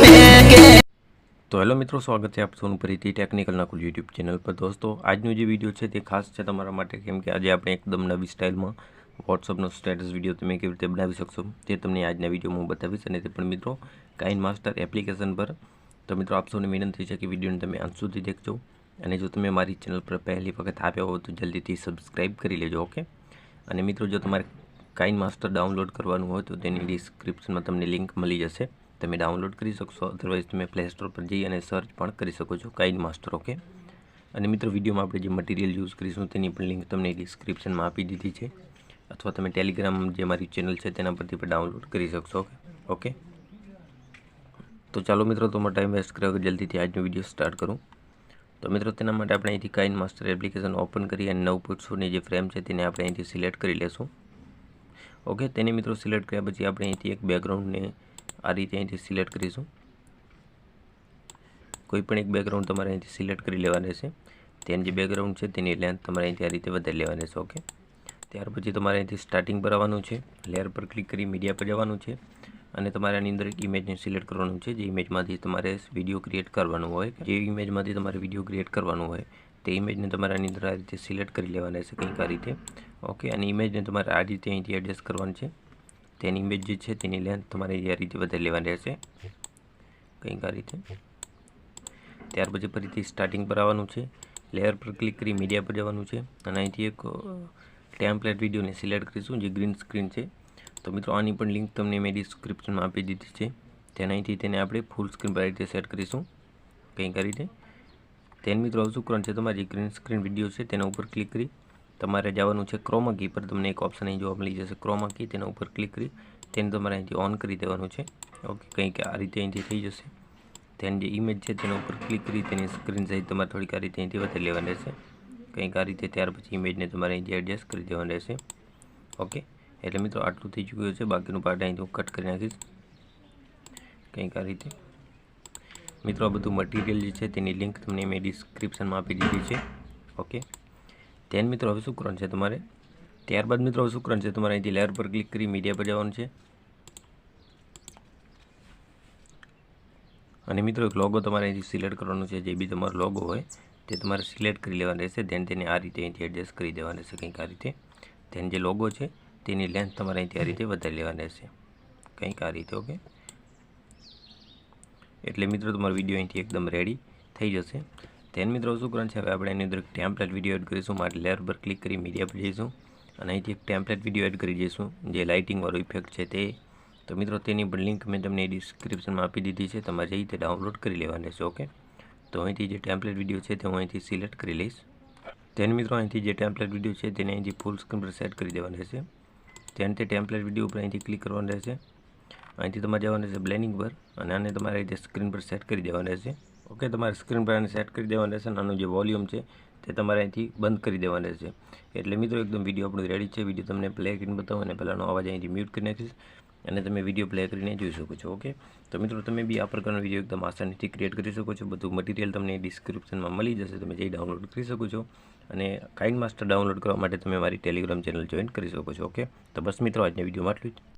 મેગે તો હેલો મિત્રો, સ્વાગત છે આપ સૌનું ફરીથી ટેકનિકલ નાખુલ યુટ્યુબ ચેનલ પર. દોસ્તો, આજનો જે વીડિયો છે તે ખાસ છે તમારા માટે, કેમ કે આજે આપણે એકદમ નવી સ્ટાઇલમાં વોટ્સઅપનો સ્ટેટસ વીડિયો તમે કેવી રીતે બનાવી શકશો તે તમને આજના વિડીયોમાં હું બતાવીશ. અને તે પણ મિત્રો કાઇન માસ્ટર એપ્લિકેશન પર. તો મિત્રો, આપ સૌને વિનંતી છે કે વિડીયોને તમે અંત સુધી દેખજો. અને જો તમે મારી ચેનલ પર પહેલી વખત આવ્યા હો તો જલ્દીથી સબસ્ક્રાઈબ કરી લેજો ઓકે અને મિત્રો, જો તમારે કાઇન માસ્ટર ડાઉનલોડ કરવાનું હોય તો તેની ડિસ્ક્રિપ્શનમાં તમને લિંક મળી જશે. તમે ડાઉનલોડ કરી શકશો અધરવાઇઝ તમે પ્લે સ્ટોર પર જઈ અને સર્ચ પણ કરી શકો છો કાઇન માસ્ટર ઓકે અને મિત્રો વિડીયોમાં આપણે જે મટીરિયલ યુઝ કરીશું તેની પણ લિંક તમને ડિસ્ક્રિપ્શનમાં આપી દીધી છે. અથવા તમે ટેલિગ્રામ જે મારી ચેનલ છે તેના પરથી પણ ડાઉનલોડ કરી શકશો ઓકે તો ચાલો મિત્રો તમારો ટાઈમ વેસ્ટ કર્યો જલ્દીથી આજનો વીડિયો સ્ટાર્ટ કરું. તો મિત્રો, તેના માટે આપણે અહીંથી કાઇન માસ્ટર એપ્લિકેશન ઓપન કરી અને નવ પોઈન્ટ જે ફ્રેમ છે તેને આપણે અહીંથી સિલેક્ટ કરી લેશું. ઓકે, તેને મિત્રો સિલેક્ટ કર્યા પછી આપણે અહીંથી એક બેકગ્રાઉન્ડને આ રીતે અહીંથી સિલેક્ટ કરીશું. કોઈ પણ એક બેકગ્રાઉન્ડ તમારે અહીંથી સિલેક્ટ કરી લેવાનું રહેશે. તેની જે બેકગ્રાઉન્ડ છે તેની લેન્થ તમારે અહીંથી આ રીતે વધારી લેવાની રહેશે, ઓકે? ત્યાર પછી તમારે અહીંથી સ્ટાર્ટિંગ પર આવવાનું છે. લેયર પર ક્લિક કરી મીડિયા પર જવાનું છે. અને તમારે આની અંદર એક ઇમેજને સિલેક્ટ કરવાનું છે. જે ઇમેજમાંથી તમારે વીડિયો ક્રિએટ કરવાનું હોય, જે ઇમેજમાંથી તમારે વીડિયો ક્રિએટ કરવાનું હોય, તે ઇમેજને તમારે આની અંદર આ રીતે સિલેક્ટ કરી લેવાના રહેશે કંઈક આ રીતે. ઓકે અને ઇમેજને તમારે આ રીતે અહીંથી એડજસ્ટ કરવાની છે. તેની ઇમેજ જે છે તેની લેન્થ તમારે આ રીતે વધારે લેવાની રહેશે. કંઈક આ રીતે. ત્યાર પછી ફરીથી સ્ટાર્ટિંગ પર આવવાનું છે. લેયર પર ક્લિક કરી મીડિયા પર જવાનું છે. અને અહીંથી એક ટેમ્પલેટ વિડીયોને સિલેક્ટ કરીશું, જે ગ્રીન સ્ક્રીન છે. તો મિત્રો, આની પણ લિંક તમને મેં ડિસ્ક્રિપ્શનમાં આપી દીધી છે. તેના અહીંથી તેને આપણે ફૂલ સ્ક્રીન પર રીતે સેટ કરીશું. કંઈક આ રીતે તેને મિત્રો શું કરવાનું છે તમારી ગ્રીન સ્ક્રીન વીડિયો છે, તેના ઉપર ક્લિક કરી. તમારે જવાનું છે ક્રોમા કી પર. તમને એક ઓપ્શન અહીં જોવા મળી જશે ક્રોમા કી તેના ઉપર ક્લિક કરી. તેને તમારે અહીંથી ઓન કરી દેવાનું છે. ઓકે કંઈક આ રીતે અહીંથી થઈ જશે. તેની જે ઇમેજ છે, તેના ઉપર ક્લિક કરી, તેની સ્ક્રીન સહિત તમારે થોડીક આ રીતે અહીંથી વધારી લેવાની રહેશે. કંઈક આ રીતે ત્યાર પછી ઇમેજને તમારે અહીંથી એડજસ્ટ કરી દેવાની રહેશે. ઓકે એટલે મિત્રો, આટલું થઈ ચૂક્યું છે. બાકીનું પાર્ટ અહીંથી હું કટ કરી નાખીશ. કંઈક આ રીતે. મિત્રો, આ બધું મટીરિયલ જે છે તેની લિંક તમને મેં ડિસ્ક્રિપ્શનમાં આપી દીધી છે. ઓકે તેન મિત્રો, હવે શું કરવાનું છે તમારે? ત્યારબાદ મિત્રો, હવે શું છે તમારે અહીંથી લેયર પર ક્લિક કરી મીડિયા પર જવાનું છે. અને મિત્રો, એક લોગો તમારે અહીંથી સિલેક્ટ કરવાનો છે. જે બી તમારો લોગો હોય, તે તમારે સિલેક્ટ કરી લેવાનો રહેશે. ધેન તેને આ રીતે અહીંથી એડજસ્ટ કરી દેવાનું રહેશે કંઈક આ રીતે. ધેન જે લોગો છે તેની લેન્થ તમારે અહીંથી આ રીતે વધારી લેવાની રહેશે કંઈક આ રીતે ઓકે એટલે મિત્રો, તમારો વીડિયો અહીંથી એકદમ રેડી થઈ જશે. તેન મિત્રો, શું કરવાનું છે? હવે આપણે એની અંદર ટેમ્પલેટ વીડિયો એડ કરીશું. માટે લેયર પર ક્લિક કરી મીડિયા પર જઈશું. અને અહીંથી એક ટેમ્પલેટ વીડિયો એડ કરી જઈશું, જે લાઇટિંગવાળો ઇફેક્ટ છે તે. તો મિત્રો, તેની પણ લિંક મેં તમને ડિસ્ક્રિપ્શનમાં આપી દીધી છે. તમારે જઈ તે ડાઉનલોડ કરી લેવાની રહેશે ઓકે તો અહીંથી જે ટેમ્પલેટ વીડિયો છે તે હું અહીંથી સિલેક્ટ કરી લઈશ. તેને મિત્રો, અહીંથી જે ટેમ્પલેટ વીડિયો છે તેને અહીંથી ફૂલ સ્ક્રીન પર સેટ કરી દેવાની રહેશે તેને તે ટેમ્પલેટ વીડિયો ઉપર અહીંથી ક્લિક કરવાનું રહેશે. અહીંથી તમારે જવાનું રહેશે બ્લેનિંગ પર અને આને તમારે રીતે સ્ક્રીન પર સેટ કરી દેવાનું રહેશે. ઓકે તમારે સ્ક્રીન પર આને સેટ કરી દેવાનું રહેશે અને આનું જે વોલ્યુમ છે તે તમારે અહીંથી બંધ કરી દેવાનું રહેશે. એટલે મિત્રો, એકદમ વીડિયો આપણું રેડી છે. વીડિયો તમને પ્લે કરીને બતાવો અને પહેલાંનો અવાજ અહીંથી મ્યુટ કરી નાખીશ. અને તમે વીડિયો પ્લે કરીને જોઈ શકો છો ઓકે તો મિત્રો, તમે બી આ પ્રકારનો વીડિયો એકદમ આસાનીથી ક્રિએટ કરી શકો છો. બધું મટીરિયલ તમને ડિસ્ક્રિપ્શનમાં મળી જશે, તમે જઈ ડાઉનલોડ કરી શકો છો. અને કાઇન માસ્ટર ડાઉનલોડ કરવા માટે તમે મારી ટેલિગ્રામ ચેનલ જોઈન કરી શકો છો ઓકે તો બસ મિત્રો, આજના વિડીયોમાં આટલું જ.